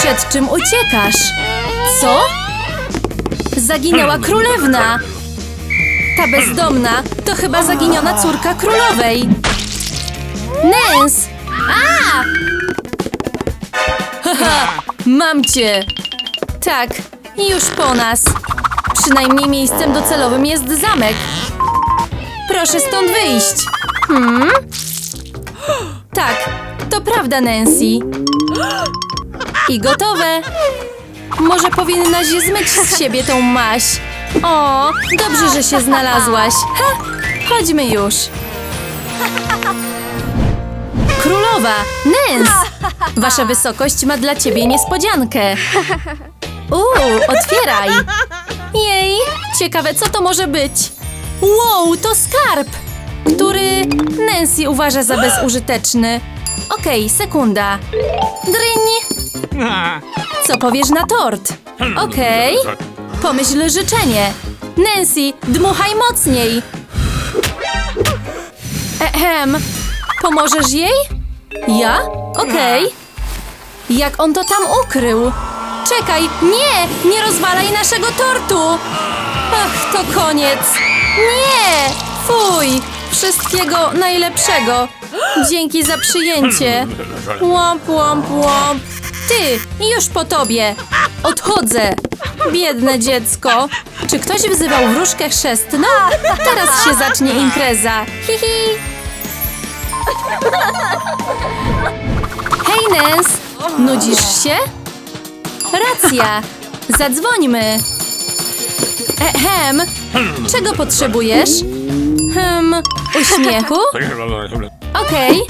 Przed czym uciekasz? Co? Zaginęła królewna! Ta bezdomna to chyba zaginiona córka królowej. Nens! A! Haha, mam cię! Tak, już po nas. Przynajmniej miejscem docelowym jest zamek. Proszę stąd wyjść. Hmm? Tak, to prawda, Nancy. I gotowe. Może powinnaś zmyć z siebie tą maś. O, dobrze, że się znalazłaś. Ha, chodźmy już. Królowa, Nens! Wasza wysokość ma dla ciebie niespodziankę. Uuu, otwieraj. Jej, ciekawe co to może być. Wow, to skarb, który Nancy uważa za bezużyteczny. Okej, sekunda. Dryń. Co powiesz na tort? Okej. Pomyśl życzenie. Nancy, dmuchaj mocniej. Ehem. Pomożesz jej? Ja? Okej. Jak on to tam ukrył? Czekaj, nie! Nie rozwalaj naszego tortu! Ach, to koniec! Nie! Fuj! Wszystkiego najlepszego! Dzięki za przyjęcie! Łomp, łomp, łomp! Ty! Już po tobie! Odchodzę! Biedne dziecko! Czy ktoś wzywał wróżkę chrzestną? Teraz się zacznie impreza! Hi, hi. Hej, Nens! Nudzisz się? Racja! Zadzwońmy! Ehem! Czego potrzebujesz? Hmm, uśmiechu? Okej.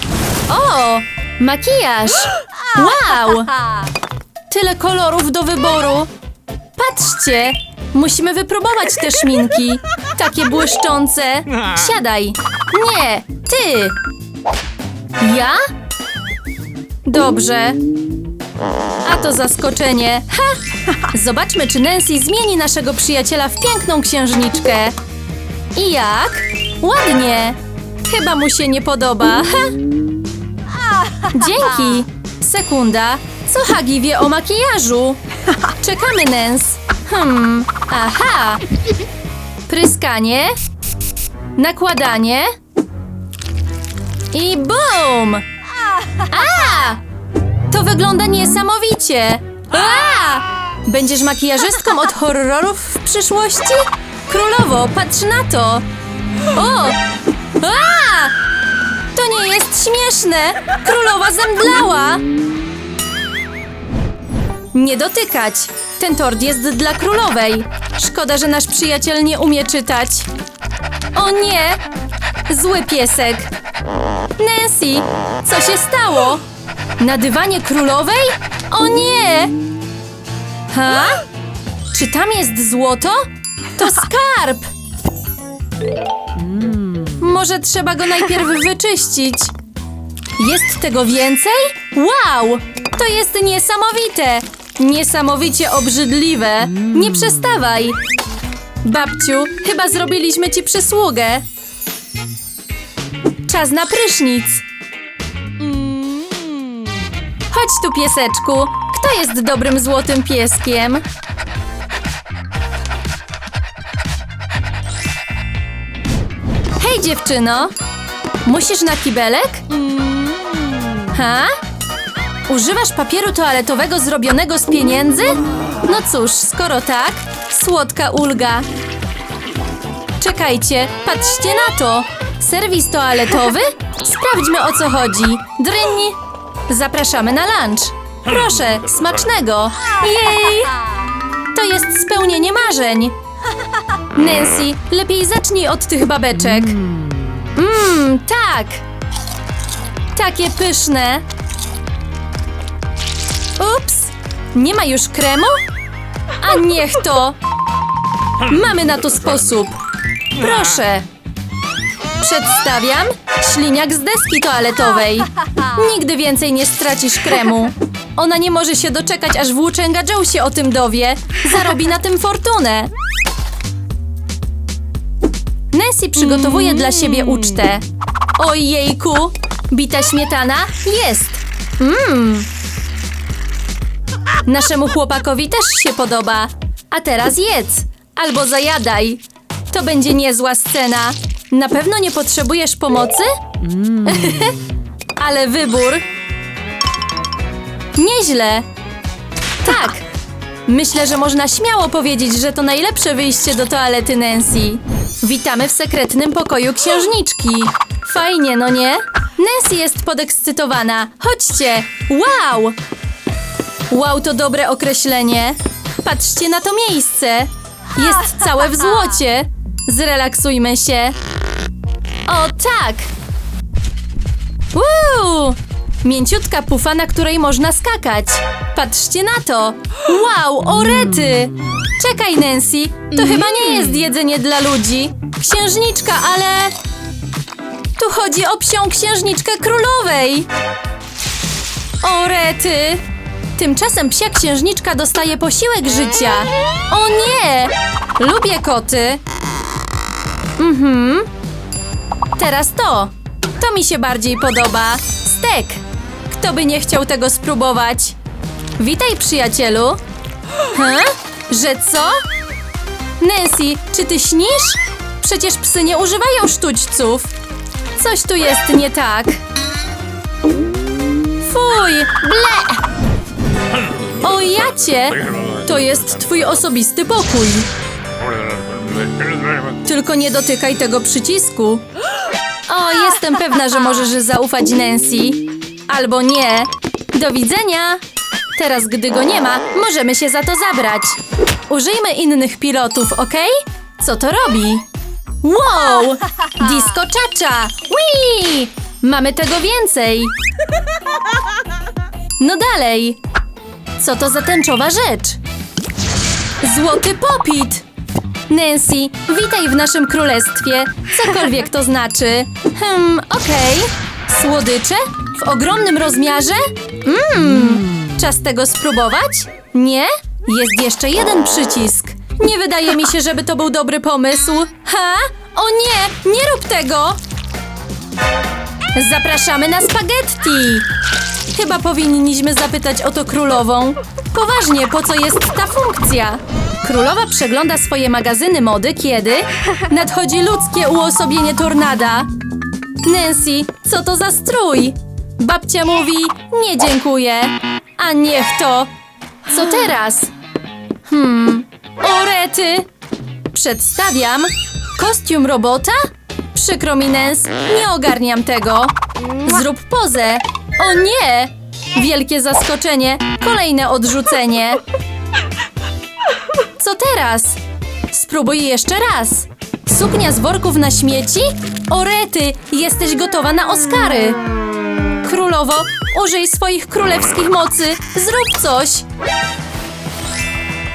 O! Makijaż! Wow! Tyle kolorów do wyboru! Patrzcie! Musimy wypróbować te szminki! Takie błyszczące! Siadaj! Nie! Ty! Ja? Dobrze. A to zaskoczenie. Ha! Zobaczmy, czy Nancy zmieni naszego przyjaciela w piękną księżniczkę. I jak? Ładnie. Chyba mu się nie podoba. Ha! Dzięki. Sekunda. Co Hagi wie o makijażu? Czekamy, Nens. Hmm. Aha. Pryskanie. Nakładanie. I bum! A! To wygląda niesamowicie! A! Będziesz makijażystką od horrorów w przyszłości? Królowo, patrz na to! O! A! To nie jest śmieszne! Królowa zemdlała! Nie dotykać! Ten tort jest dla królowej. Szkoda, że nasz przyjaciel nie umie czytać. O nie! Zły piesek. Nancy, co się stało? Na dywanie królowej? O nie! Ha? Czy tam jest złoto? To skarb! Może trzeba go najpierw wyczyścić. Jest tego więcej? Wow! To jest niesamowite! Niesamowicie obrzydliwe! Nie przestawaj! Babciu, chyba zrobiliśmy ci przysługę. Czas na prysznic. Chodź tu, pieseczku. Kto jest dobrym złotym pieskiem? Dziewczyno. Musisz na kibelek? Ha? Używasz papieru toaletowego zrobionego z pieniędzy? No cóż, skoro tak, słodka ulga. Czekajcie, patrzcie na to! Serwis toaletowy? Sprawdźmy o co chodzi. Dryń! Zapraszamy na lunch. Proszę, smacznego! Jej! To jest spełnienie marzeń. Nancy, lepiej zacznij od tych babeczek. Mmm, tak! Takie pyszne. Ups! Nie ma już kremu? A niech to! Mamy na to sposób. Proszę. Przedstawiam śliniak z deski toaletowej. Nigdy więcej nie stracisz kremu. Ona nie może się doczekać, aż włóczęga Joe się o tym dowie. Zarobi na tym fortunę. Nancy przygotowuje dla siebie ucztę. Ojejku! Bita śmietana? Jest! Mmm! Naszemu chłopakowi też się podoba. A teraz jedz. Albo zajadaj. To będzie niezła scena. Na pewno nie potrzebujesz pomocy? Ale wybór. Nieźle. Myślę, że można śmiało powiedzieć, że to najlepsze wyjście do toalety Nancy. Witamy w sekretnym pokoju księżniczki. Fajnie, no nie? Nancy jest podekscytowana. Chodźcie. Wow! Wow, to dobre określenie. Patrzcie na to miejsce. Jest całe w złocie. Zrelaksujmy się. O, tak! Woo! Mięciutka pufa, na której można skakać. Patrzcie na to. Wow, orety! Czekaj, Nancy, to chyba nie jest jedzenie dla ludzi. Księżniczka, ale... Tu chodzi o psią księżniczkę królowej. Orety! Tymczasem psia księżniczka dostaje posiłek życia. O nie! Lubię koty. Mhm. Teraz to. To mi się bardziej podoba. Stek. Kto by nie chciał tego spróbować? Witaj, przyjacielu. Huh? Że co? Nancy, czy ty śnisz? Przecież psy nie używają sztućców. Coś tu jest nie tak. Fuj, ble! O jacie! To jest twój osobisty pokój. Tylko nie dotykaj tego przycisku. O, jestem pewna, że możesz zaufać Nancy. Albo nie. Do widzenia. Teraz, gdy go nie ma, możemy się za to zabrać. Użyjmy innych pilotów, ok? Co to robi? Wow! Disco czacza! Whee! Mamy tego więcej. No dalej. Co to za tęczowa rzecz? Złoty popit! Nancy, witaj w naszym królestwie. Cokolwiek to znaczy. Hmm, okej. Słodycze? W ogromnym rozmiarze? Mmm. Czas tego spróbować? Nie? Jest jeszcze jeden przycisk. Nie wydaje mi się, żeby to był dobry pomysł. Ha? O nie! Nie rób tego! Zapraszamy na spaghetti! Chyba powinniśmy zapytać o to królową. Poważnie, po co jest ta funkcja? Królowa przegląda swoje magazyny mody, kiedy nadchodzi ludzkie uosobienie tornada. Nancy, co to za strój? Babcia mówi, nie dziękuję. A niech to. Co teraz? Hmm, orety. Przedstawiam kostium robota? Przykro mi, Nens, nie ogarniam tego. Zrób pozę. O nie! Wielkie zaskoczenie, kolejne odrzucenie. Co teraz? Spróbuj jeszcze raz. Suknia z worków na śmieci? Orety, jesteś gotowa na Oscary. Królowo, użyj swoich królewskich mocy. Zrób coś.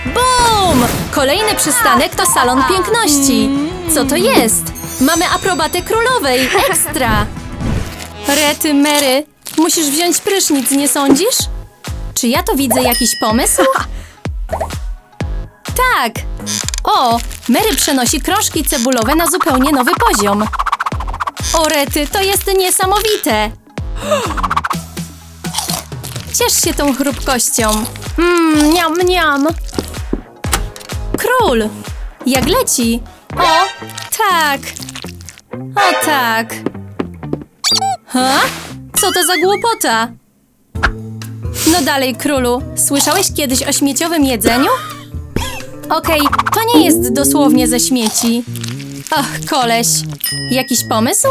Bum! Kolejny przystanek to salon piękności. Co to jest? Mamy aprobatę królowej. Ekstra. Rety Mary, musisz wziąć prysznic, nie sądzisz? Czy ja to widzę jakiś pomysł? Tak! O, Mary przenosi krążki cebulowe na zupełnie nowy poziom. O rety, to jest niesamowite! Ciesz się tą chrupkością. Mmm, niam, niam. Król! Jak leci? O, tak! O tak! Ha? Co to za głupota? No dalej, królu. Słyszałeś kiedyś o śmieciowym jedzeniu? Okej, to nie jest dosłownie ze śmieci. Ach, koleś. Jakiś pomysł?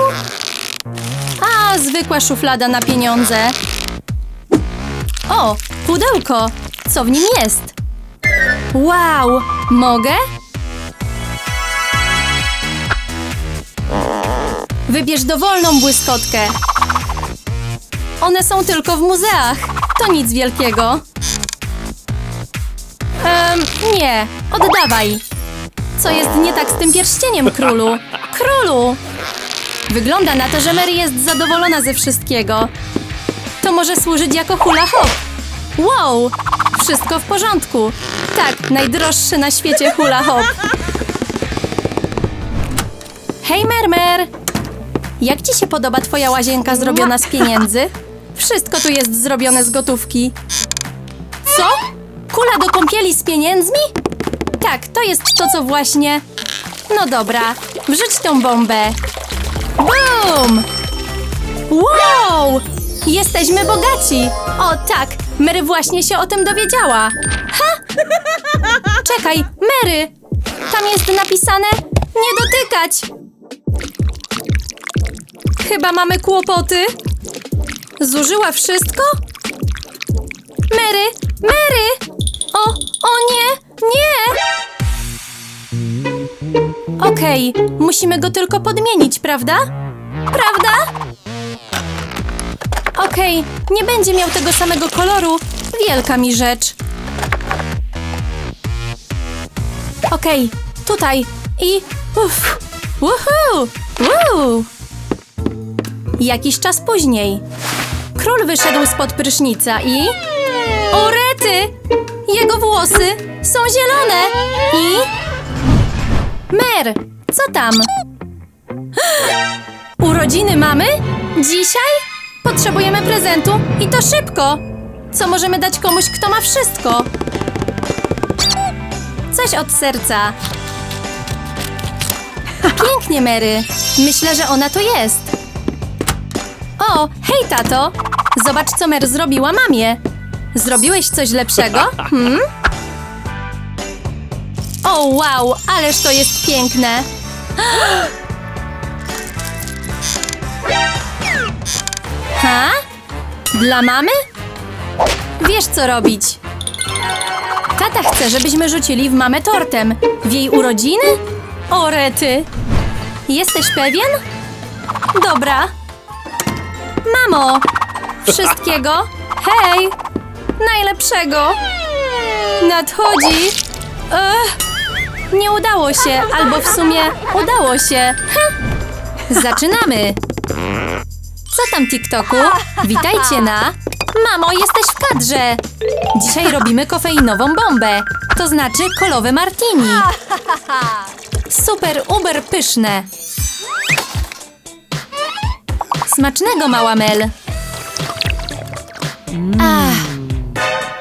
Zwykła szuflada na pieniądze. O, pudełko. Co w nim jest? Wow, mogę? Wybierz dowolną błyskotkę. One są tylko w muzeach. To nic wielkiego. Ehm, nie. Oddawaj. Co jest nie tak z tym pierścieniem, królu? Królu! Wygląda na to, że Mary jest zadowolona ze wszystkiego. To może służyć jako hula hop. Wow! Wszystko w porządku. Tak, najdroższy na świecie hula hop. Hej, Mermer! Jak ci się podoba twoja łazienka zrobiona z pieniędzy? Wszystko tu jest zrobione z gotówki. Co? Kula do kąpieli z pieniędzmi? Tak, to jest to, co właśnie... No dobra, wrzuć tą bombę. Boom! Wow! Jesteśmy bogaci! O tak, Mary właśnie się o tym dowiedziała. Ha! Czekaj, Mary! Tam jest napisane nie dotykać! Chyba mamy kłopoty. Zużyła wszystko? Mary! Mary! O, o nie! Nie! Okej, musimy go tylko podmienić, prawda? Prawda? Okej, nie będzie miał tego samego koloru. Wielka mi rzecz. Okej, tutaj i... Uff, woohoo! Woo! Jakiś czas później. Król wyszedł spod prysznica i... O rety! Jego włosy są zielone i... Mer, co tam? Urodziny mamy? Dzisiaj? Potrzebujemy prezentu i to szybko! Co możemy dać komuś, kto ma wszystko? Coś od serca. Pięknie, Mary. Myślę, że ona to jest. O, hej, tato! Zobacz, co Mary zrobiła mamie. Zrobiłeś coś lepszego? Hmm? O, wow, ależ to jest piękne. Ha? Dla mamy? Wiesz, co robić. Tata chce, żebyśmy rzucili w mamę tortem. W jej urodziny? O, rety. Jesteś pewien? Dobra. Mamo! Wszystkiego? Hej! Najlepszego! Nadchodzi! Ech, nie udało się, albo w sumie udało się. Zaczynamy! Co tam, TikToku? Witajcie na... Mamo, jesteś w kadrze! Dzisiaj robimy kofeinową bombę, to znaczy kolowe martini. Super, uber pyszne. Smacznego, mała Mel. Ach.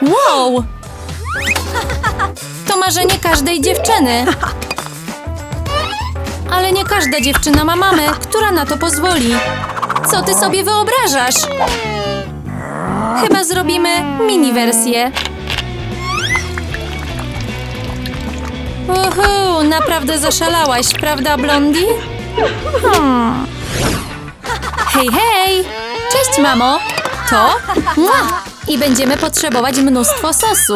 Wow! Marzenie każdej dziewczyny. Ale nie każda dziewczyna ma mamę, która na to pozwoli. Co ty sobie wyobrażasz? Chyba zrobimy mini wersję. Uhu, naprawdę zaszalałaś, prawda, Blondi? Hmm. Hej, hej! Cześć, mamo! To? Mua! I będziemy potrzebować mnóstwo sosu.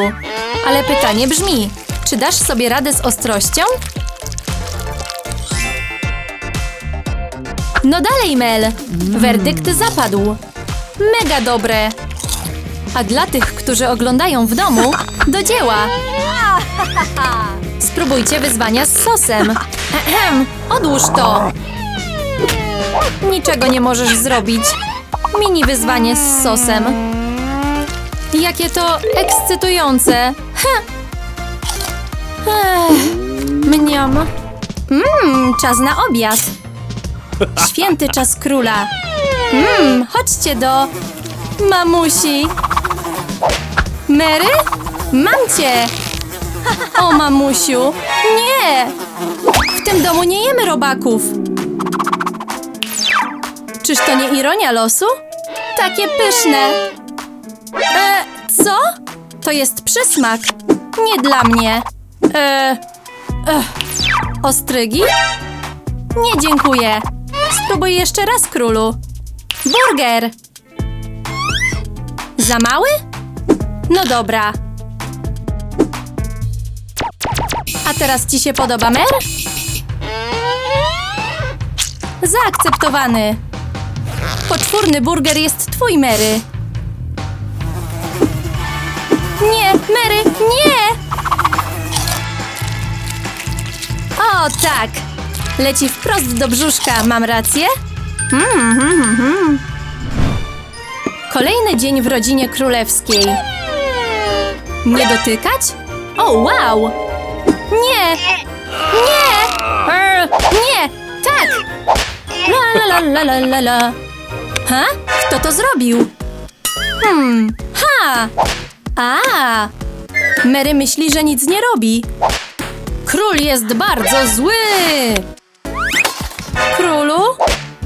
Ale pytanie brzmi, czy dasz sobie radę z ostrością? No dalej, Mel. Werdykt zapadł. Mega dobre. A dla tych, którzy oglądają w domu, do dzieła. Spróbujcie wyzwania z sosem. Ehem, odłóż to. Niczego nie możesz zrobić. Mini wyzwanie z sosem. Jakie to ekscytujące. Ha. Mniam. Mmm, czas na obiad. Święty czas króla. Mmm, chodźcie do mamusi. Mary? Mam cię. O, mamusiu. Nie. W tym domu nie jemy robaków. Czyż to nie ironia losu? Takie pyszne. E, co? To jest przysmak. Nie dla mnie. E, ech. Ostrygi? Nie dziękuję. Spróbuj jeszcze raz, królu. Burger. Za mały? No dobra. A teraz ci się podoba mer? Zaakceptowany. Poczwórny burger jest twój, Mary. Nie, Mary, nie! O, tak. Leci wprost do brzuszka, mam rację? Kolejny dzień w rodzinie królewskiej. Nie dotykać? O, wow! Nie! Nie! Er, nie! Tak! La la la la la la. Ha? Kto to zrobił? Hmm. Ha! A! Mary myśli, że nic nie robi. Król jest bardzo zły! Królu?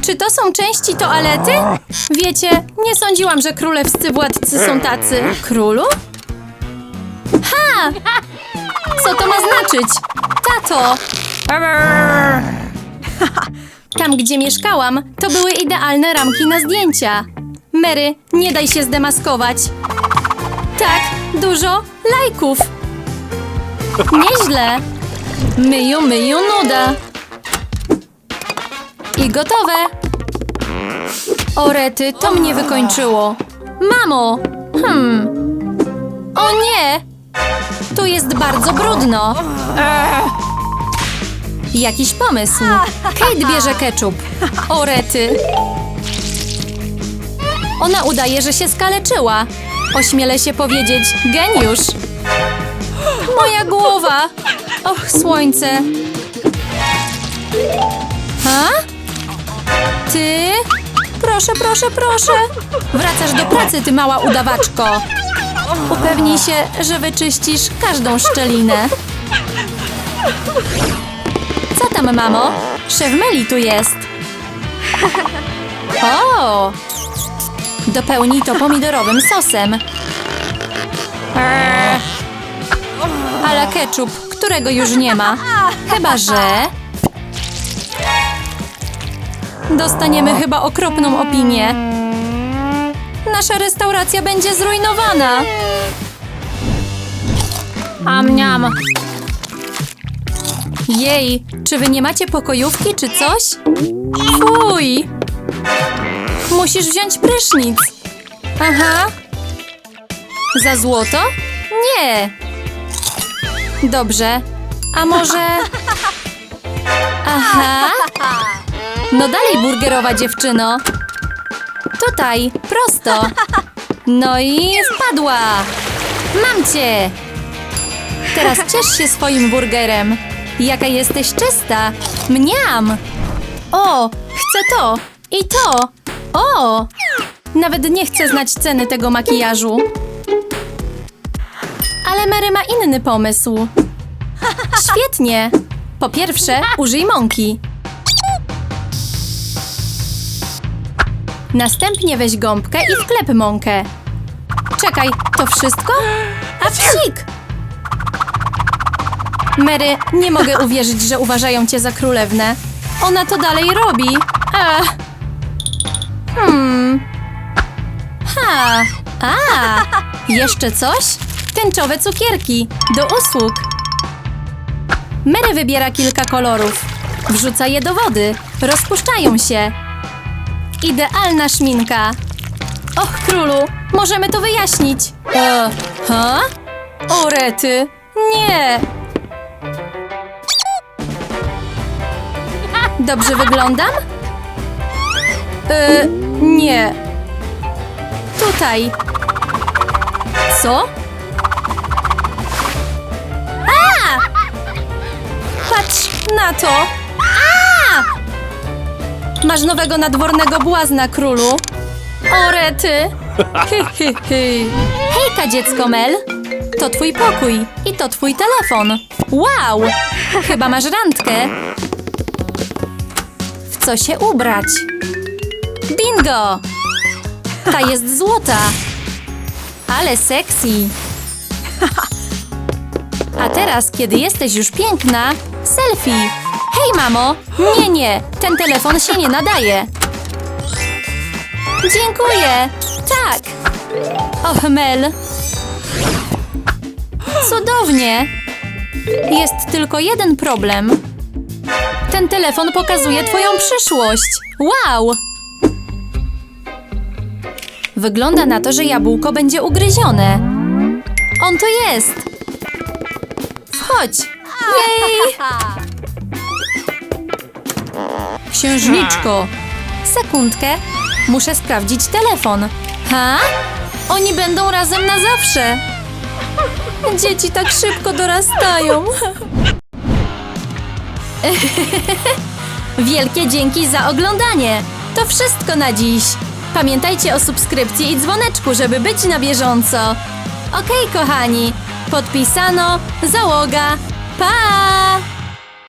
Czy to są części toalety? Wiecie, nie sądziłam, że królewscy władcy są tacy. Królu? Ha! Co to ma znaczyć? Tato! Tam, gdzie mieszkałam, to były idealne ramki na zdjęcia. Mary, nie daj się zdemaskować. Tak, dużo lajków. Nieźle. Myju, myju, nuda. I gotowe. O rety, to mnie wykończyło. Mamo! Hmm. O nie! Tu jest bardzo brudno. Jakiś pomysł. Kate bierze ketchup. O rety. Ona udaje, że się skaleczyła. Ośmielę się powiedzieć, geniusz. Moja głowa. Och, słońce. Ha? Ty? Proszę, proszę, proszę. Wracasz do pracy, ty mała udawaczko. Upewnij się, że wyczyścisz każdą szczelinę. Co tam, mamo? Szef Meli tu jest. O! Dopełnij to pomidorowym sosem. Ale ketchup, którego już nie ma. Chyba, że... Dostaniemy chyba okropną opinię. Nasza restauracja będzie zrujnowana. Amniam. Jej, czy wy nie macie pokojówki czy coś? Fuj! Musisz wziąć prysznic. Aha. Za złoto? Nie. Dobrze. A może... Aha. No dalej, burgerowa dziewczyno. Tutaj, prosto. No i wpadła. Mam cię. Teraz ciesz się swoim burgerem. Jaka jesteś czysta. Mniam. O, chcę to i to. O, nawet nie chcę znać ceny tego makijażu. Ale Mary ma inny pomysł. Świetnie. Po pierwsze, użyj mąki. Następnie weź gąbkę i wklep mąkę. Czekaj, to wszystko? A psik! Mary, nie mogę uwierzyć, że uważają cię za królewnę. Ona to dalej robi. Ech. Hmm. Ha. A. Jeszcze coś? Tęczowe cukierki. Do usług. Mary wybiera kilka kolorów. Wrzuca je do wody. Rozpuszczają się. Idealna szminka. Och, królu, możemy to wyjaśnić. E, ha? Nie. Dobrze wyglądam? E, nie. Tutaj. Co? Patrz na to. A! Masz nowego nadwornego błazna, królu. O, rety. Hy, hy, hy. Hejka, dziecko Mel. To twój pokój i to twój telefon. Wow! Chyba masz randkę. W co się ubrać? Bingo! Ta jest złota. Ale sexy. A teraz, kiedy jesteś już piękna, selfie. Hej, mamo! Nie, nie, ten telefon się nie nadaje. Dziękuję. Tak. Och, Mel. Cudownie. Jest tylko jeden problem. Ten telefon pokazuje twoją przyszłość. Wow! Wygląda na to, że jabłko będzie ugryzione. On to jest. Wchodź. Jej! Księżniczko. Sekundkę. Muszę sprawdzić telefon. Ha? Oni będą razem na zawsze. Dzieci tak szybko dorastają. Wielkie dzięki za oglądanie. To wszystko na dziś. Pamiętajcie o subskrypcji i dzwoneczku, żeby być na bieżąco. Okej, kochani. Podpisano załoga. Pa!